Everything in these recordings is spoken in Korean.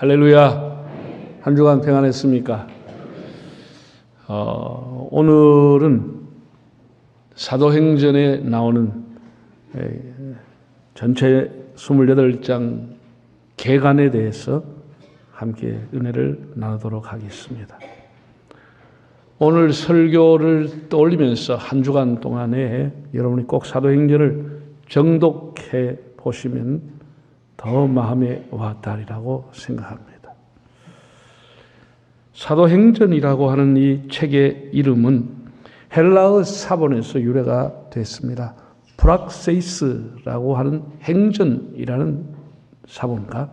할렐루야. 한 주간 평안했습니까? 어, 오늘은 사도행전에 나오는 에, 전체 28장 개간에 대해서 함께 은혜를 나누도록 하겠습니다. 오늘 설교를 떠올리면서 한 주간 동안에 여러분이 꼭 사도행전을 정독해 보시면 더 마음에 와닿으리라고 생각합니다. 사도행전이라고 하는 이 책의 이름은 헬라어 사본에서 유래가 됐습니다. 프락세이스라고 하는 행전이라는 사본과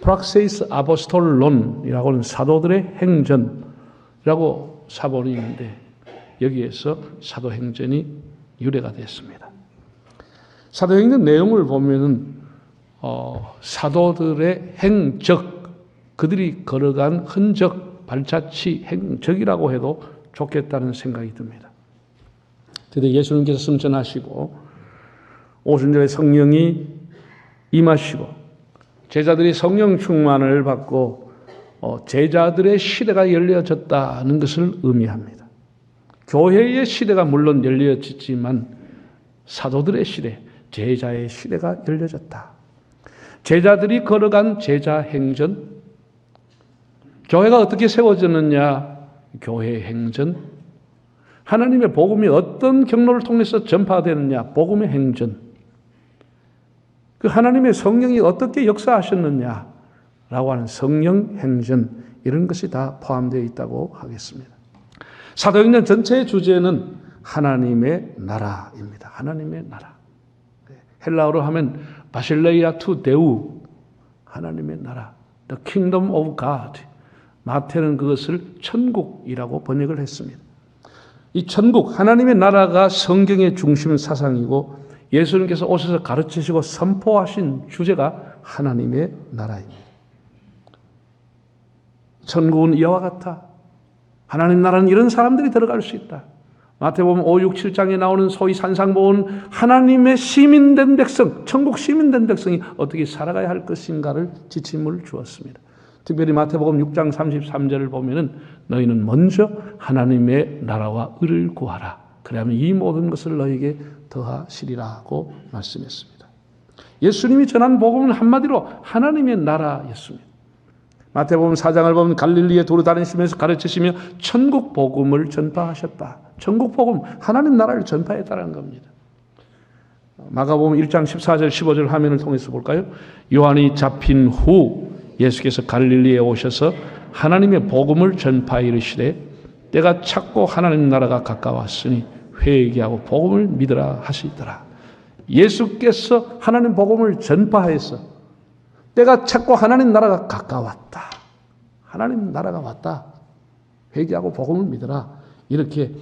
프락세이스 아포스톨론이라고 하는 사도들의 행전이라고 사본이 있는데 여기에서 사도행전이 유래가 됐습니다. 사도행전 내용을 보면은 어, 사도들의 행적, 그들이 걸어간 흔적, 발자취, 행적이라고 해도 좋겠다는 생각이 듭니다. 드디어 예수님께서 승천하시고 오순절에 성령이 임하시고 제자들이 성령 충만을 받고 어, 제자들의 시대가 열려졌다는 것을 의미합니다. 교회의 시대가 물론 열려졌지만 사도들의 시대, 제자의 시대가 열려졌다. 제자들이 걸어간 제자 행전, 교회가 어떻게 세워졌느냐? 교회 행전, 하나님의 복음이 어떤 경로를 통해서 전파되느냐? 복음의 행전. 그 하나님의 성령이 어떻게 역사하셨느냐? 라고 하는 성령 행전, 이런 것이 다 포함되어 있다고 하겠습니다. 사도행전 전체의 주제는 하나님의 나라입니다. 하나님의 나라. 헬라어로 하면 바실레이아 투 데우 하나님의 나라 The Kingdom of God 마태는 그것을 천국이라고 번역을 했습니다. 이 천국 하나님의 나라가 성경의 중심 사상이고 예수님께서 오셔서 가르치시고 선포하신 주제가 하나님의 나라입니다. 천국은 이와 같아. 하나님 나라는 이런 사람들이 들어갈 수 있다. 마태복음 5, 6, 7장에 나오는 소위 산상보온 하나님의 시민된 백성, 천국 시민된 백성이 어떻게 살아가야 할 것인가를 지침을 주었습니다. 특별히 마태복음 6장 33절을 보면은 너희는 먼저 하나님의 나라와 의를 구하라. 그러면 이 모든 것을 너에게 더하시리라고 말씀했습니다. 예수님이 전한 복음은 한마디로 하나님의 나라였습니다. 마태복음 4장을 보면 갈릴리에 도로 다니시면서 가르치시며 천국 복음을 전파하셨다. 천국 복음 하나님 나라를 전파했다는 겁니다. 마가복음 1장 14절 15절 화면을 통해서 볼까요? 요한이 잡힌 후 예수께서 갈릴리에 오셔서 하나님의 복음을 전파해 이르시되 때가 찼고 하나님 나라가 가까웠으니 회개하고 복음을 믿으라 하시더라. 예수께서 하나님 복음을 전파해서 때가 찼고 하나님 나라가 가까웠다. 하나님 나라가 왔다. 회개하고 복음을 믿어라. 이렇게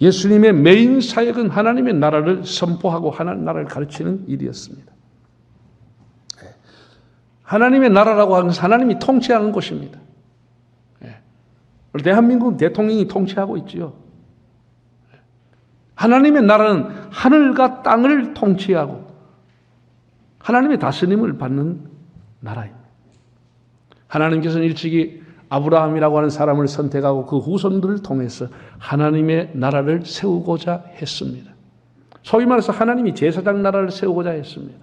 예수님의 메인 사역은 하나님의 나라를 선포하고 하나님 나라를 가르치는 일이었습니다. 하나님의 나라라고 하는 하나님이 통치하는 곳입니다. 대한민국 대통령이 통치하고 있지요. 하나님의 나라는 하늘과 땅을 통치하고 하나님의 다스림을 받는 나라입니다. 하나님께서는 일찍이 아브라함이라고 하는 사람을 선택하고 그 후손들을 통해서 하나님의 나라를 세우고자 했습니다. 소위 말해서 하나님이 제사장 나라를 세우고자 했습니다.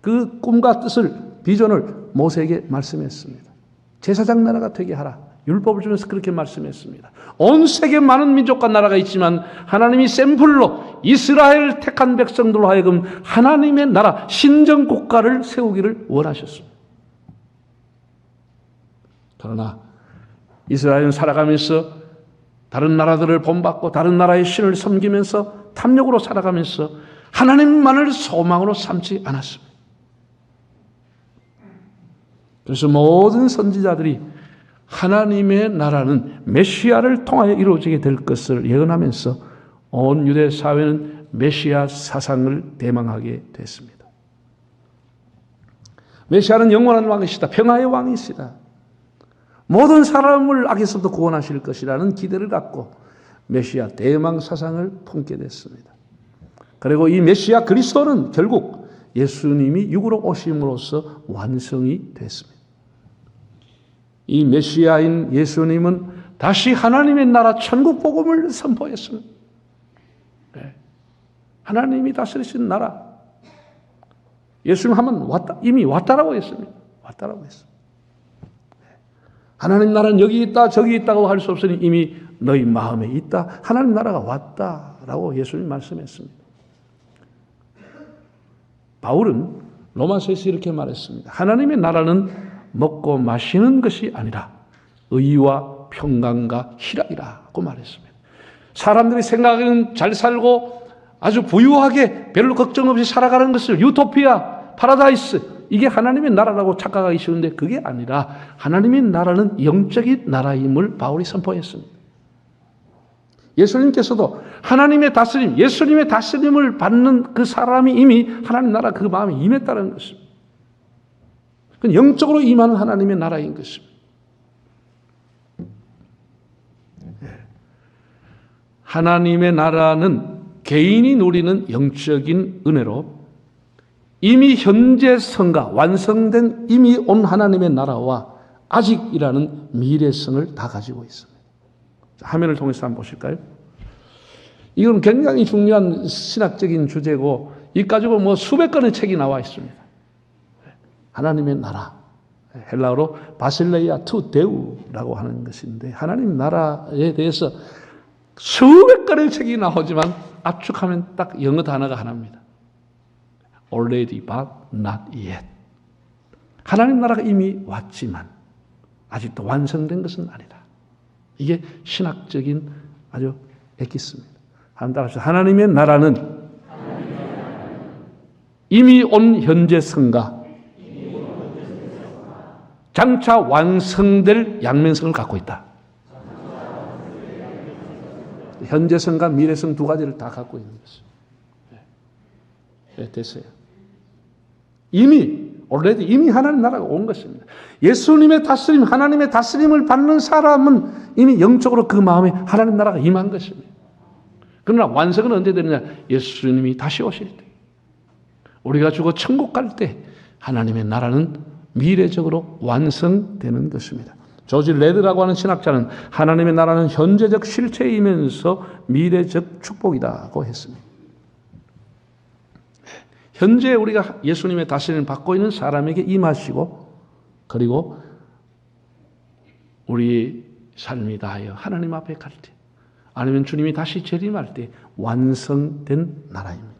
그 꿈과 뜻을 비전을 모세에게 말씀했습니다. 제사장 나라가 되게 하라. 율법을 주면서 그렇게 말씀했습니다. 온 세계 많은 민족과 나라가 있지만 하나님이 샘플로 이스라엘 택한 백성들로 하여금 하나님의 나라 신정 국가를 세우기를 원하셨습니다. 그러나 이스라엘은 살아가면서 다른 나라들을 본받고 다른 나라의 신을 섬기면서 탐욕으로 살아가면서 하나님만을 소망으로 삼지 않았습니다. 그래서 모든 선지자들이 하나님의 나라는 메시아를 통하여 이루어지게 될 것을 예언하면서 온 유대 사회는 메시아 사상을 대망하게 됐습니다. 메시아는 영원한 왕이시다. 평화의 왕이시다. 모든 사람을 악에서도 구원하실 것이라는 기대를 갖고 메시아 대망 사상을 품게 됐습니다. 그리고 이 메시아 그리스도는 결국 예수님이 육으로 오심으로써 완성이 됐습니다. 이 메시아인 예수님은 다시 하나님의 나라 천국 복음을 선포했습니다. 네. 하나님이 다스리신 나라. 예수님 하면 왔다, 이미 왔다라고 했습니다. 왔다라고 했습니다. 하나님 나라는 여기 있다, 저기 있다고 할 수 없으니 이미 너희 마음에 있다. 하나님 나라가 왔다라고 예수님 말씀했습니다. 바울은 로마서에서 이렇게 말했습니다. 하나님의 나라는 먹고 마시는 것이 아니라 의와 평강과 희락이라고 말했습니다. 사람들이 생각하기는 잘 살고 아주 부유하게 별로 걱정 없이 살아가는 것을 유토피아, 파라다이스 이게 하나님의 나라라고 착각하기 쉬운데 그게 아니라 하나님의 나라는 영적인 나라임을 바울이 선포했습니다. 예수님께서도 하나님의 다스림, 예수님의 다스림을 받는 그 사람이 이미 하나님 나라 그 마음에 임했다는 것입니다. 그 영적으로 임하는 하나님의 나라인 것입니다. 예. 하나님의 나라는 개인이 누리는 영적인 은혜로 이미 현재 성가 완성된 이미 온 하나님의 나라와 아직이라는 미래성을 다 가지고 있습니다. 화면을 통해서 한번 보실까요? 이건 굉장히 중요한 신학적인 주제고 이 가지고 뭐 수백 건의 책이 나와 있습니다. 하나님의 나라. 헬라어로 바실레이아 투 데우라고 하는 것인데 하나님 나라에 대해서 수백 건의 책이 나오지만 압축하면 딱 영어 단어가 하나입니다. already but not yet. 하나님 나라가 이미 왔지만 아직도 완성된 것은 아니다. 이게 신학적인 아주 액기스입니다. 하나님의 나라는 이미 온 현재 성가 장차 완성될 양면성을 갖고 있다. 현재성과 미래성 두 가지를 다 갖고 있는 것입니다. 네, 됐어요. 이미 already 이미 하나님 나라가 온 것입니다. 예수님의 다스림, 하나님의 다스림을 받는 사람은 이미 영적으로 그 마음에 하나님 나라가 임한 것입니다. 그러나 완성은 언제 되느냐? 예수님이 다시 오실 때. 우리가 죽어 천국 갈 때 하나님의 나라는 미래적으로 완성되는 것입니다. 조지 레드라고 하는 신학자는 하나님의 나라는 현재적 실체이면서 미래적 축복이라고 했습니다. 현재 우리가 예수님의 다스림을 받고 있는 사람에게 임하시고 그리고 우리 삶이 다하여 하나님 앞에 갈 때, 아니면 주님이 다시 재림할 때 완성된 나라입니다.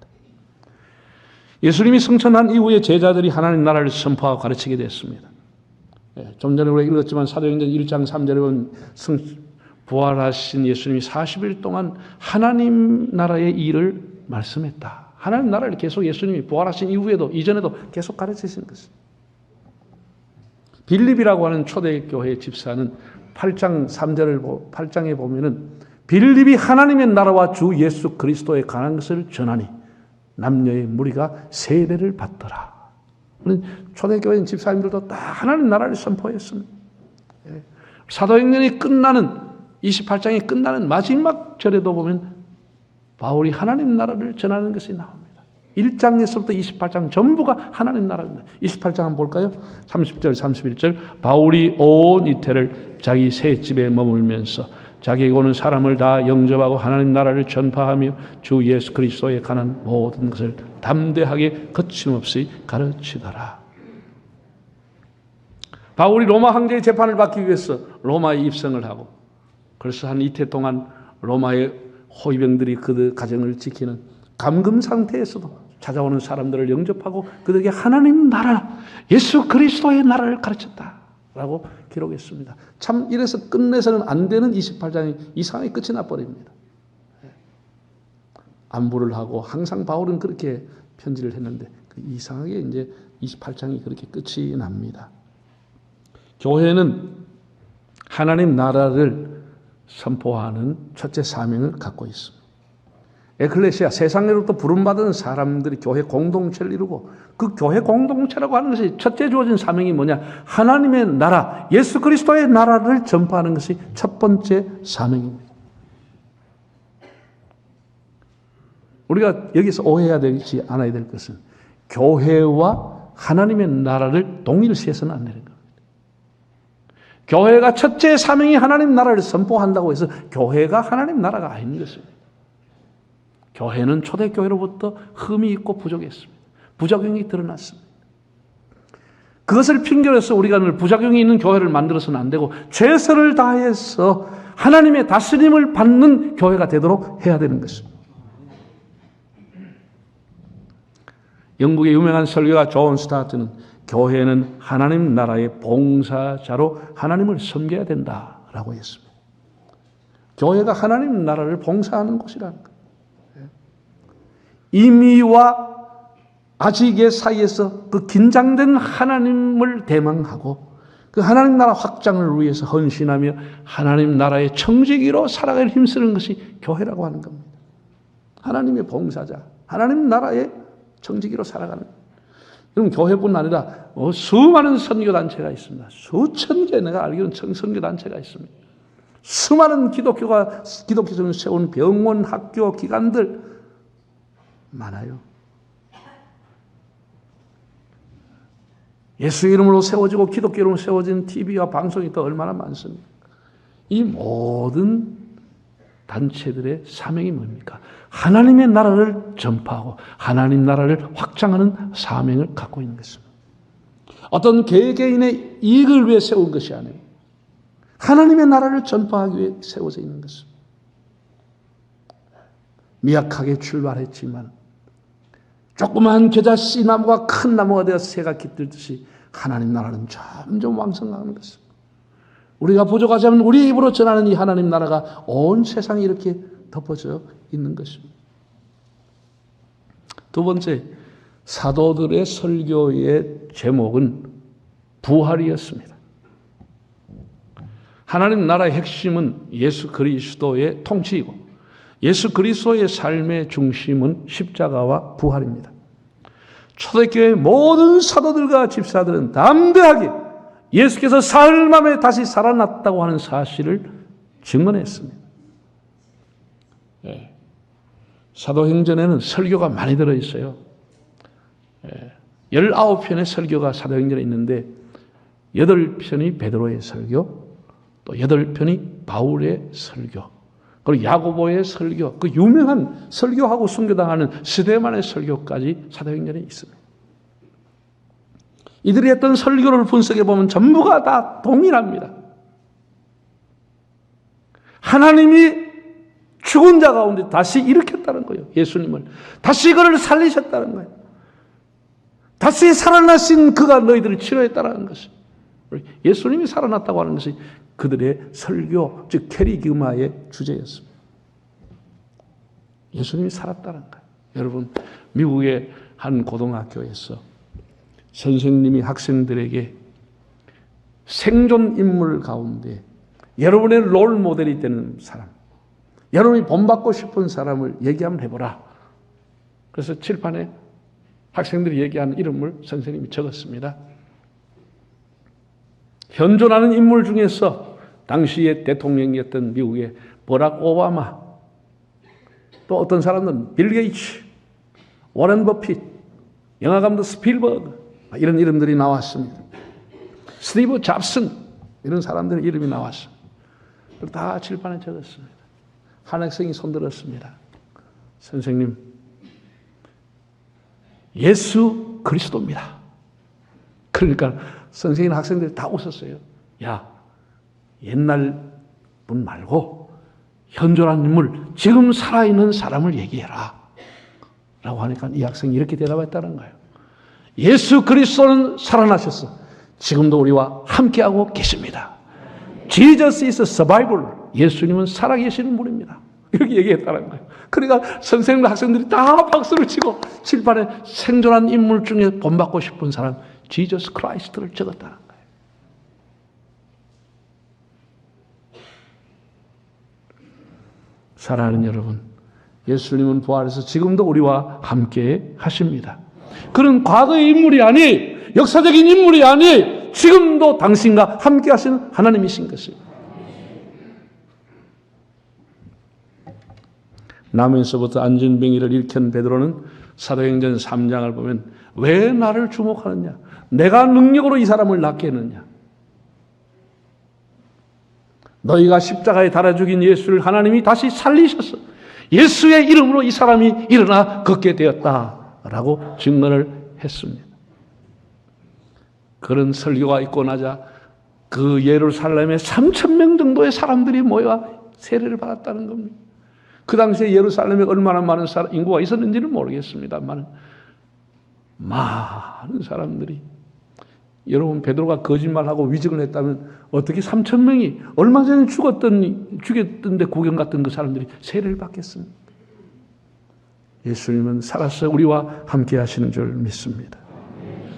예수님이 승천한 이후에 제자들이 하나님 나라를 선포하고 가르치게 됐습니다. 예, 좀 전에 우리가 읽었지만 사도행전 1장 3절에 보면 승, 부활하신 예수님이 40일 동안 하나님 나라의 일을 말씀했다. 하나님 나라를 계속 예수님이 부활하신 이후에도 이전에도 계속 가르치신 것입니다. 빌립이라고 하는 초대교회 집사는 8장 3절을 8장에 보면은 빌립이 하나님의 나라와 주 예수 그리스도에 관한 것을 전하니 남녀의 무리가 세례를 받더라. 초대교회 집사님들도 다 하나님 나라를 선포했습니다. 예. 사도행전이 끝나는 28장이 끝나는 마지막 절에도 보면 바울이 하나님 나라를 전하는 것이 나옵니다. 1장에서부터 28장 전부가 하나님 나라입니다. 28장 한번 볼까요? 30절, 31절. 바울이 온 이태를 자기 새 집에 머물면서 자기에게 오는 사람을 다 영접하고 하나님 나라를 전파하며 주 예수 그리스도에 관한 모든 것을 담대하게 거침없이 가르치더라. 바울이 로마 황제의 재판을 받기 위해서 로마에 입성을 하고 그래서 한 이태 동안 로마의 호위병들이 그들 가정을 지키는 감금 상태에서도 찾아오는 사람들을 영접하고 그들에게 하나님 나라, 예수 그리스도의 나라를 가르쳤다. 라고 기록했습니다. 참 이래서 끝내서는 안 되는 28장이 이상하게 끝이 나버립니다. 안부를 하고 항상 바울은 그렇게 편지를 했는데 그 이상하게 이제 28장이 그렇게 끝이 납니다. 교회는 하나님 나라를 선포하는 첫째 사명을 갖고 있습니다. 에클레시아 세상으로부터 부름받은 사람들이 교회 공동체를 이루고 그 교회 공동체라고 하는 것이 첫째 주어진 사명이 뭐냐? 하나님의 나라, 예수 그리스도의 나라를 전파하는 것이 첫 번째 사명입니다. 우리가 여기서 오해해야 되지 않아야 될 것은 교회와 하나님의 나라를 동일시해서는 안 되는 겁니다. 교회가 첫째 사명이 하나님 나라를 선포한다고 해서 교회가 하나님 나라가 아닌 것입니다. 교회는 초대교회로부터 흠이 있고 부족했습니다. 부작용이 드러났습니다. 그것을 핑계로 해서 우리가 늘 부작용이 있는 교회를 만들어서는 안 되고 최선을 다해서 하나님의 다스림을 받는 교회가 되도록 해야 되는 것입니다. 영국의 유명한 설교가 존 스타트는 교회는 하나님 나라의 봉사자로 하나님을 섬겨야 된다라고 했습니다. 교회가 하나님 나라를 봉사하는 곳이라는 거예요. 이미와 아직의 사이에서 그 긴장된 하나님을 대망하고 그 하나님 나라 확장을 위해서 헌신하며 하나님 나라의 청지기로 살아갈 힘쓰는 것이 교회라고 하는 겁니다. 하나님의 봉사자, 하나님 나라의 청지기로 살아가는. 그럼 교회뿐 아니라 뭐 수많은 선교 단체가 있습니다. 수천 개 내가 알기로는 선교 단체가 있습니다. 수많은 기독교가 기독교에서 세운 병원, 학교, 기관들 많아요. 예수 이름으로 세워지고 기독교 이름으로 세워진 TV와 방송이 또 얼마나 많습니까? 이 모든 단체들의 사명이 뭡니까? 하나님의 나라를 전파하고 하나님 나라를 확장하는 사명을 갖고 있는 것입니다. 어떤 개개인의 이익을 위해 세운 것이 아니에요. 하나님의 나라를 전파하기 위해 세워져 있는 것입니다. 미약하게 출발했지만 조그마한 겨자 씨 나무가 큰 나무가 되어 새가 깃들듯이 하나님 나라는 점점 왕성하는 것입니다. 우리가 부족하자면 우리 입으로 전하는 이 하나님 나라가 온 세상에 이렇게 덮어져 있는 것입니다. 두 번째, 사도들의 설교의 제목은 부활이었습니다. 하나님 나라의 핵심은 예수 그리스도의 통치이고 예수 그리스도의 삶의 중심은 십자가와 부활입니다. 초대교회 모든 사도들과 집사들은 담대하게 예수께서 만에 다시 살아났다고 하는 사실을 증언했습니다. 예. 사도행전에는 설교가 많이 들어있어요. 예. 19편의 설교가 사도행전에 있는데 8편이 베드로의 설교, 또 8편이 바울의 설교, 그리고 야고보의 설교, 그 유명한 설교하고 순교당하는 스데만의 설교까지 사도행전에 있습니다. 이들이 했던 설교를 분석해 보면 전부가 다 동일합니다. 하나님이 죽은 자 가운데 다시 일으켰다는 거예요. 예수님을. 다시 그를 살리셨다는 거예요. 다시 살아나신 그가 너희들을 치료했다는 것이. 예수님이 살아났다고 하는 것이 그들의 설교, 즉 캐리기마의 주제였습니다. 예수님이 살았다는 거예요. 여러분, 미국의 한 고등학교에서 선생님이 학생들에게 생존 인물 가운데 여러분의 롤 모델이 되는 사람, 여러분이 본받고 싶은 사람을 얘기 한번 해보라. 그래서 칠판에 학생들이 얘기하는 이름을 선생님이 적었습니다. 현존하는 인물 중에서 당시의 대통령이었던 미국의 버락 오바마, 또 어떤 사람들은 빌 게이츠, 워렌 버핏, 영화감독 스필버그 이런 이름들이 나왔습니다. 스티브 잡슨 이런 사람들의 이름이 나왔습니다. 다 칠판에 적었습니다. 한 학생이 손들었습니다. 선생님, 예수 그리스도입니다. 그러니까 선생님 학생들이 다 웃었어요. 야, 옛날 분 말고 현존한 인물, 지금 살아있는 사람을 얘기해라. 라고 하니까 이 학생이 이렇게 대답했다는 거예요. 예수 그리스도는 살아나셨어. 지금도 우리와 함께하고 계십니다. Jesus is survival. 예수님은 살아계시는 분입니다. 이렇게 얘기했다는 거예요. 그러니까 선생님과 학생들이 다 박수를 치고 칠판에 생존한 인물 중에 본받고 싶은 사람, 지저스 크라이스트를 적었다는 거예요. 사랑하는 여러분, 예수님은 부활해서 지금도 우리와 함께 하십니다. 그런 과거의 인물이 아니, 역사적인 인물이 아니, 지금도 당신과 함께 하시는 하나님이신 것입니다. 남에서부터 안진뱅이를 일으킨 베드로는 사도행전 3장을 보면 왜 나를 주목하느냐? 내가 능력으로 이 사람을 낫게 했느냐? 너희가 십자가에 달아 죽인 예수를 하나님이 다시 살리셔서 예수의 이름으로 이 사람이 일어나 걷게 되었다라고 증언을 했습니다. 그런 설교가 있고 나자 그 예루살렘에 3천 명 정도의 사람들이 모여 세례를 받았다는 겁니다. 그 당시에 예루살렘에 얼마나 많은 인구가 있었는지는 모르겠습니다만 많은 사람들이 여러분 베드로가 거짓말하고 위증을 했다면 어떻게 3천 명이 얼마 전에 죽었던 죽였던데 구경 갔던 그 사람들이 세례를 받겠습니까? 예수님은 살아서 우리와 함께 하시는 줄 믿습니다.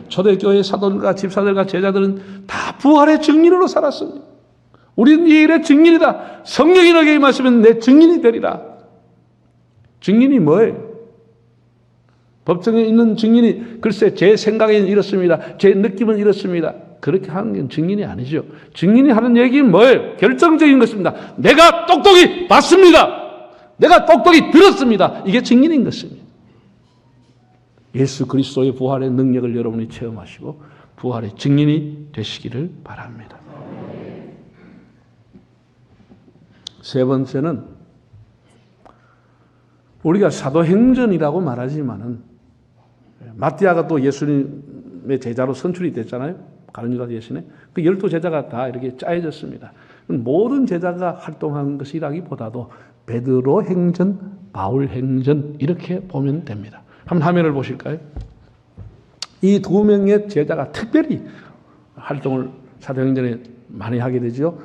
초대교회 사도들과 집사들과 제자들은 다 부활의 증인으로 살았습니다. 우리는 이 일의 증인이다. 성령이 너에게 임하시면 내 증인이 되리라. 증인이 뭐예요? 법정에 있는 증인이 글쎄 제 생각에는 이렇습니다. 제 느낌은 이렇습니다. 그렇게 하는 건 증인이 아니죠. 증인이 하는 얘기는 뭐예요? 결정적인 것입니다. 내가 똑똑히 봤습니다. 내가 똑똑히 들었습니다. 이게 증인인 것입니다. 예수 그리스도의 부활의 능력을 여러분이 체험하시고 부활의 증인이 되시기를 바랍니다. 세 번째는 우리가 사도행전이라고 말하지만은 마띠아가 또 예수님의 제자로 선출이 됐잖아요. 가룟유다 대신에 그 열두 제자가 다 이렇게 짜여졌습니다. 모든 제자가 활동한 것이라기보다도 베드로 행전, 바울 행전 이렇게 보면 됩니다. 한번 화면을 보실까요? 이 두 명의 제자가 특별히 활동을 사도행전에 많이 하게 되죠.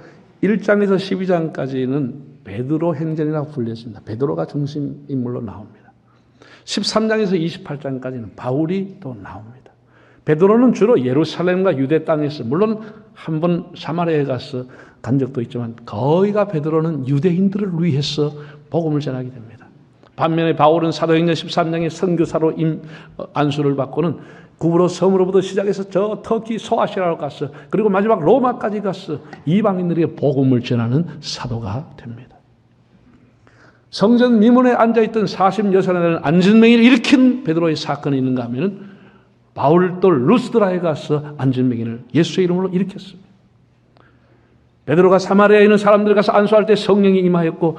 1장에서 12장까지는 베드로 행전이라고 불렸습니다. 베드로가 중심 인물로 나옵니다. 13장에서 28장까지는 바울이 또 나옵니다. 베드로는 주로 예루살렘과 유대 땅에서 물론 한 번 사마리아에 가서 간 적도 있지만 거의가 베드로는 유대인들을 위해서 복음을 전하게 됩니다. 반면에 바울은 사도행전 13장의 선교사로 임, 어, 안수를 받고는 구브로 섬으로부터 시작해서 저 터키 소아시아로 갔어. 그리고 마지막 로마까지 갔어. 이방인들에게 복음을 전하는 사도가 됩니다. 성전 미문에 앉아있던 46살에 안전맹이를 일으킨 베드로의 사건이 있는가 하면은 바울도 루스드라에 가서 안전맹이를 예수의 이름으로 일으켰습니다. 베드로가 사마리아에 있는 사람들 가서 안수할 때 성령이 임하였고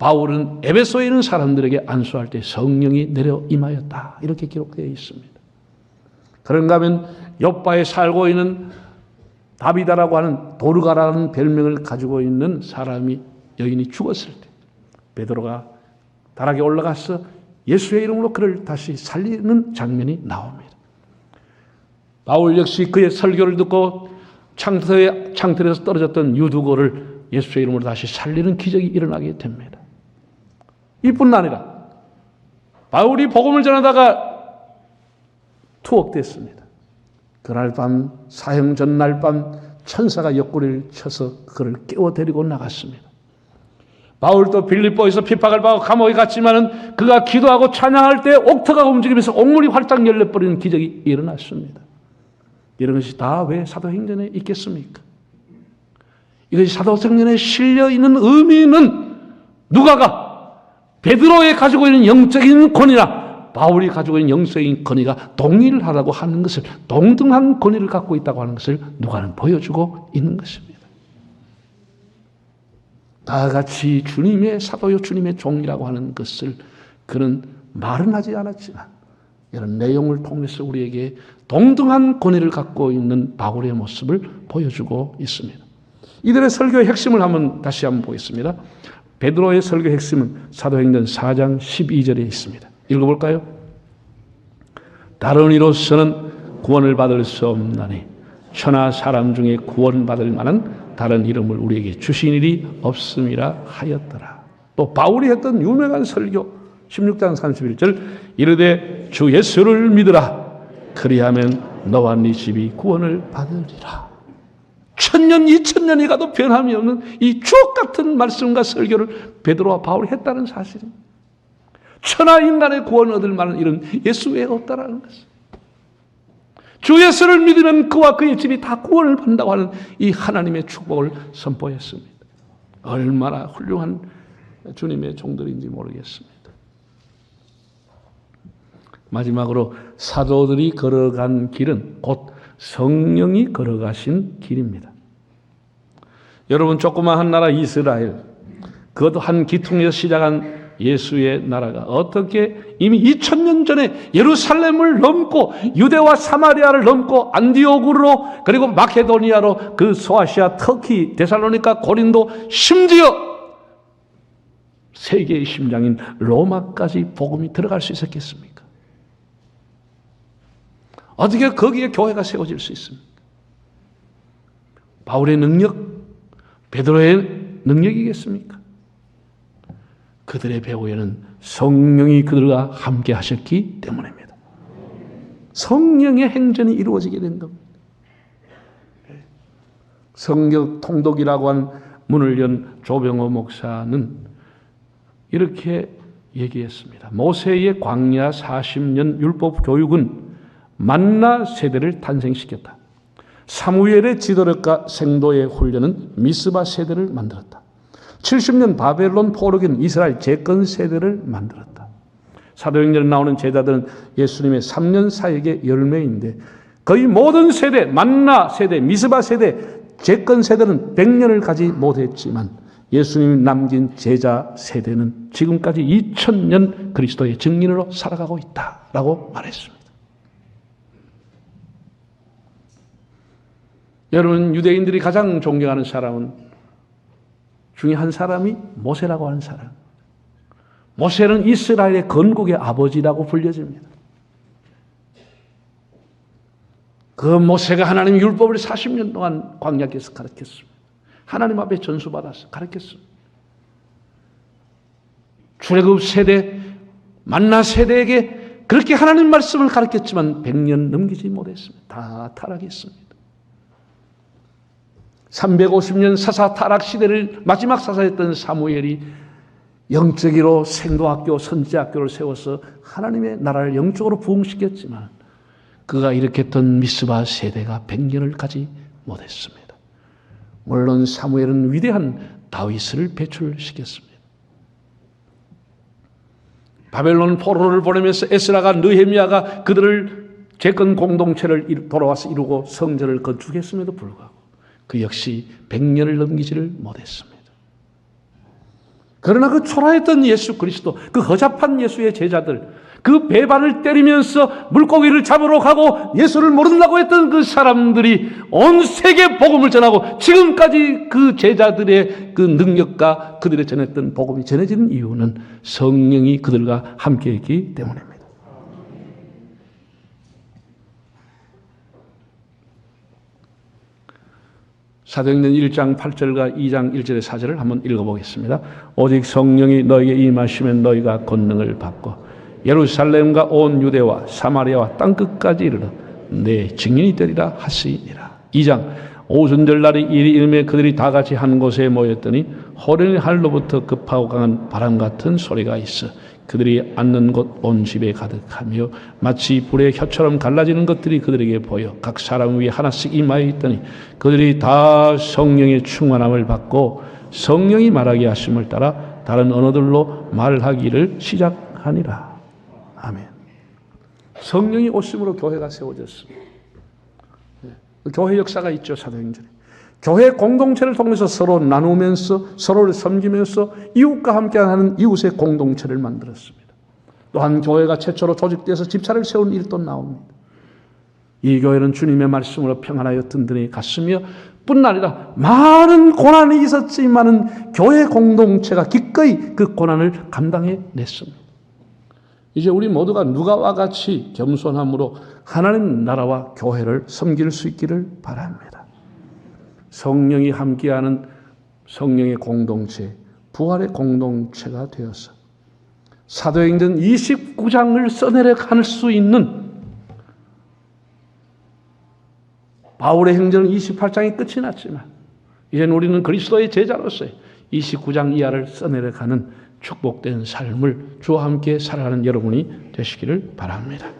바울은 에베소에 있는 사람들에게 안수할 때 성령이 내려 임하였다. 이렇게 기록되어 있습니다. 그런가 하면 옆바에 살고 있는 다비다라고 하는 도르가라는 별명을 가지고 있는 사람이 여인이 죽었을 때 베드로가 다락에 올라가서 예수의 이름으로 그를 다시 살리는 장면이 나옵니다. 바울 역시 그의 설교를 듣고 창틀에, 창틀에서 떨어졌던 유두고를 예수의 이름으로 다시 살리는 기적이 일어나게 됩니다. 이뿐 아니라 바울이 복음을 전하다가 투옥됐습니다. 그날 밤 사형 전날 밤 천사가 옆구리를 쳐서 그를 깨워 데리고 나갔습니다. 바울도 빌립보에서 핍박을 받고 감옥에 갔지만은 그가 기도하고 찬양할 때 옥터가 움직이면서 옥문이 활짝 열려버리는 기적이 일어났습니다. 이런 것이 다 왜 사도행전에 있겠습니까? 이것이 사도행전에 실려 있는 의미는 누가가 베드로에 가지고 있는 영적인 권위나 바울이 가지고 있는 영적인 권위가 동일하다고 하는 것을 동등한 권위를 갖고 있다고 하는 것을 누가는 보여주고 있는 것입니다. 다 같이 주님의 사도요 주님의 종이라고 하는 것을 그는 말은 하지 않았지만 이런 내용을 통해서 우리에게 동등한 권위를 갖고 있는 바울의 모습을 보여주고 있습니다. 이들의 설교의 핵심을 한번 다시 한번 보겠습니다. 베드로의 설교 핵심은 사도행전 4장 12절에 있습니다. 읽어볼까요? 다른 이로서는 구원을 받을 수 없나니 천하 사람 중에 구원받을 만한 다른 이름을 우리에게 주신 일이 없음이라 하였더라. 또 바울이 했던 유명한 설교 16장 31절 이르되 주 예수를 믿으라 그리하면 너와 네 집이 구원을 받으리라. 천년 이천년이 가도 변함이 없는 이 주옥 같은 말씀과 설교를 베드로와 바울이 했다는 사실입니다. 천하 인간의 구원을 얻을 만한 일은 예수 외에 없다라는 것입니다. 주 예수를 믿으면 그와 그의 집이 다 구원을 받는다고 하는 이 하나님의 축복을 선포했습니다. 얼마나 훌륭한 주님의 종들인지 모르겠습니다. 마지막으로 사도들이 걸어간 길은 곧 성령이 걸어가신 길입니다. 여러분 조그마한 나라 이스라엘 그것도 한 기퉁에서 시작한 예수의 나라가 어떻게 이미 2000년 전에 예루살렘을 넘고 유대와 사마리아를 넘고 안디오구로 그리고 마케도니아로 그 소아시아 터키 데살로니카 고린도 심지어 세계의 심장인 로마까지 복음이 들어갈 수 있었겠습니까? 어떻게 거기에 교회가 세워질 수 있습니까? 바울의 능력, 베드로의 능력이겠습니까? 그들의 배후에는 성령이 그들과 함께 하셨기 때문입니다. 성령의 행전이 이루어지게 된 겁니다. 성경 통독이라고 하는 문을 연 조병호 목사는 이렇게 얘기했습니다. 모세의 광야 40년 율법 교육은 만나 세대를 탄생시켰다. 사무엘의 지도력과 생도의 훈련은 미스바 세대를 만들었다. 70년 바벨론 포로긴 이스라엘 재건 세대를 만들었다. 사도행전에 나오는 제자들은 예수님의 3년 사역의 열매인데 거의 모든 세대, 만나 세대, 미스바 세대, 재건 세대는 100년을 가지 못했지만 예수님이 남긴 제자 세대는 지금까지 2000년 그리스도의 증인으로 살아가고 있다라고 말했습니다. 여러분 유대인들이 가장 존경하는 사람은 중에 한 사람이 모세라고 하는 사람. 모세는 이스라엘의 건국의 아버지라고 불려집니다. 그 모세가 하나님의 율법을 40년 동안 광야에서 가르쳤습니다. 하나님 앞에 전수받아서 가르쳤습니다. 출애굽 세대, 만나 세대에게 그렇게 하나님 말씀을 가르쳤지만 100년 넘기지 못했습니다. 다 타락했습니다. 350년 사사 타락 시대를 마지막 사사였던 사무엘이 영적으로 생도학교, 선지학교를 세워서 하나님의 나라를 영적으로 부흥시켰지만 그가 일으켰던 미스바 세대가 100년을 가지 못했습니다. 물론 사무엘은 위대한 다윗을 배출시켰습니다. 바벨론 포로를 보내면서 에스라가 느헤미야가 그들을 재건 공동체를 돌아와서 이루고 성전을 건축했음에도 불구하고 그 역시 100년을 넘기지를 못했습니다. 그러나 그 초라했던 예수 그리스도, 그 허잡한 예수의 제자들, 그 배반을 때리면서 물고기를 잡으러 가고 예수를 모른다고 했던 그 사람들이 온 세계 복음을 전하고 지금까지 그 제자들의 그 능력과 그들의 전했던 복음이 전해지는 이유는 성령이 그들과 함께 있기 때문입니다. 사도행전 1장 8절과 2장 1절의 4절을 한번 읽어보겠습니다. 오직 성령이 너에게 임하시면 너희가 권능을 받고 예루살렘과 온 유대와 사마리아와 땅끝까지 이르러 내 증인이 되리라 하시니라. 2장 오순절 날이 일이 일매 그들이 다 같이 한 곳에 모였더니 호련의 할로부터 급하고 강한 바람 같은 소리가 있어 그들이 앉는 곳 온 집에 가득하며 마치 불의 혀처럼 갈라지는 것들이 그들에게 보여 각 사람 위에 하나씩 임하여 있더니 그들이 다 성령의 충만함을 받고 성령이 말하게 하심을 따라 다른 언어들로 말하기를 시작하니라. 아멘. 성령이 오심으로 교회가 세워졌습니다. 네. 교회 역사가 있죠 사도행전에. 교회 공동체를 통해서 서로 나누면서 서로를 섬기면서 이웃과 함께하는 이웃의 공동체를 만들었습니다. 또한 교회가 최초로 조직돼서 집사를 세운 일도 나옵니다. 이 교회는 주님의 말씀으로 평안하여 든든히 갔으며 뿐 아니라 많은 고난이 있었지만은 교회 공동체가 기꺼이 그 고난을 감당해 냈습니다. 이제 우리 모두가 누가와 같이 겸손함으로 하나님 나라와 교회를 섬길 수 있기를 바랍니다. 성령이 함께하는 성령의 공동체, 부활의 공동체가 되어서 사도행전 29장을 써내려 갈 수 있는 바울의 행전은 28장이 끝이 났지만 이제는 우리는 그리스도의 제자로서의 29장 이하를 써내려 가는 축복된 삶을 주와 함께 살아가는 여러분이 되시기를 바랍니다.